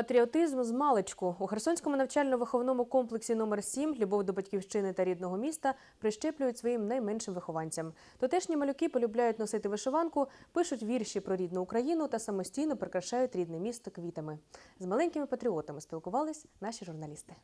Патріотизм з маличку у Херсонському навчально-виховному комплексі номер 7 любов до батьківщини та рідного міста прищеплюють своїм найменшим вихованцям. Тутешні малюки полюбляють носити вишиванку, пишуть вірші про рідну Україну та самостійно прикрашають рідне місто квітами. З маленькими патріотами спілкувались наші журналісти.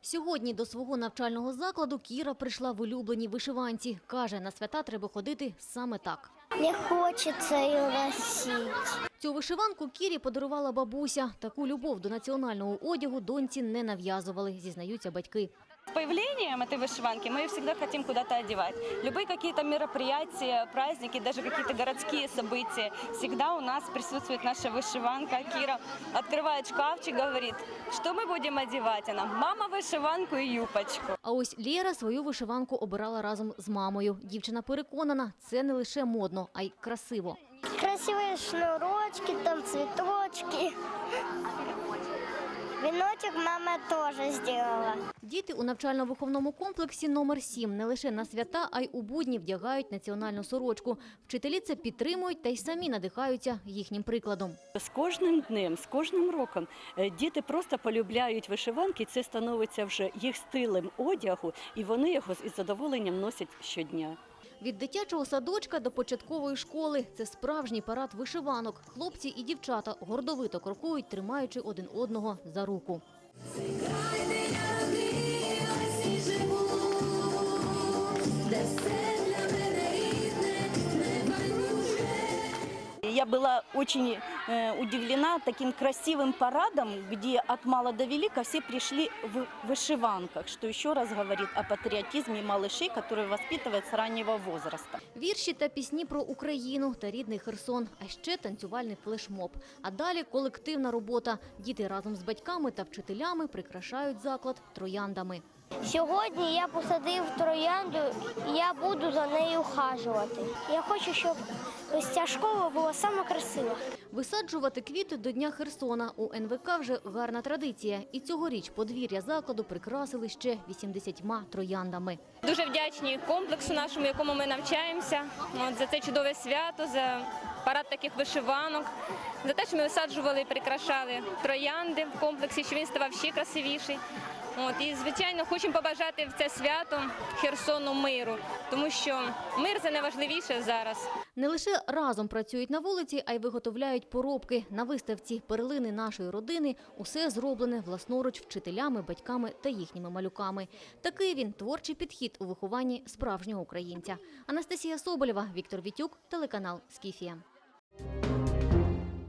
Сьогодні до свого навчального закладу Кіра прийшла в улюбленій вишиванці. Каже, на свята треба ходити саме так. Не хочется ее носить. Цю вишиванку Кірі подарувала бабуся. Таку любов до національного одягу доньці не нав'язували, зізнаються батьки. С появлением этой вышиванки мы ее всегда хотим куда-то одевать. Любые какие-то мероприятия, праздники, даже какие-то городские события, всегда у нас присутствует наша вышиванка. Кира открывает шкафчик, говорит, что мы будем одевать. Она, мама, вышиванку и юбочку. А ось Лєра свою вишиванку обирала разом з мамою. Дівчина переконана, це не лише модно, а й красиво. Красивые шнурочки, там цветочки. Веночек мама тоже сделала. Діти у навчально-виховному комплексі номер 7 не лише на свята, а й у будні вдягають національну сорочку. Вчителі це підтримують та й самі надихаються їхнім прикладом. З кожним днем, з кожним роком е, діти просто полюбляють вишиванки. Це становиться вже їх стилем одягу, і вони його із задоволенням носять щодня. Від дитячого садочка до початкової школи це справжній парад вишиванок. Хлопці і дівчата гордовито крокують, тримаючи один одного за руку. Я була очень удивлена таким красивым парадом, где от мала до велика все пришли в вышиванках, что еще раз говорит о патриотизме малышей, которые воспитывают с раннего возраста. Вірші та пісні про Україну та рідний Херсон, а ще танцювальний флешмоб. А далі колективна робота. Діти разом з батьками та вчителями прикрашають заклад трояндами. Сьогодні я посадив троянду і я буду за нею ухажувати. Я хочу, щоб ось ця школа була саме красива. Висаджувати квіти до Дня Херсона у НВК вже гарна традиція. І цьогоріч подвір'я закладу прикрасили ще 80 трояндами. Дуже вдячні комплексу нашому, якому ми навчаємося, от, за це чудове свято, за парад таких вишиванок, за те, що ми висаджували і прикрашали троянди в комплексі, що він ставав ще красивіший. От, і, звичайно, хочемо побажати в це свято Херсону миру, тому що мир це найважливіше зараз. Не лише разом працюють на вулиці, а й виготовляють поробки. На виставці «Перлини нашої родини» усе зроблене власноруч вчителями, батьками та їхніми малюками. Такий він – творчий підхід у вихованні справжнього українця. Анастасія Соболєва, Віктор Вітюк, телеканал «Скіфія».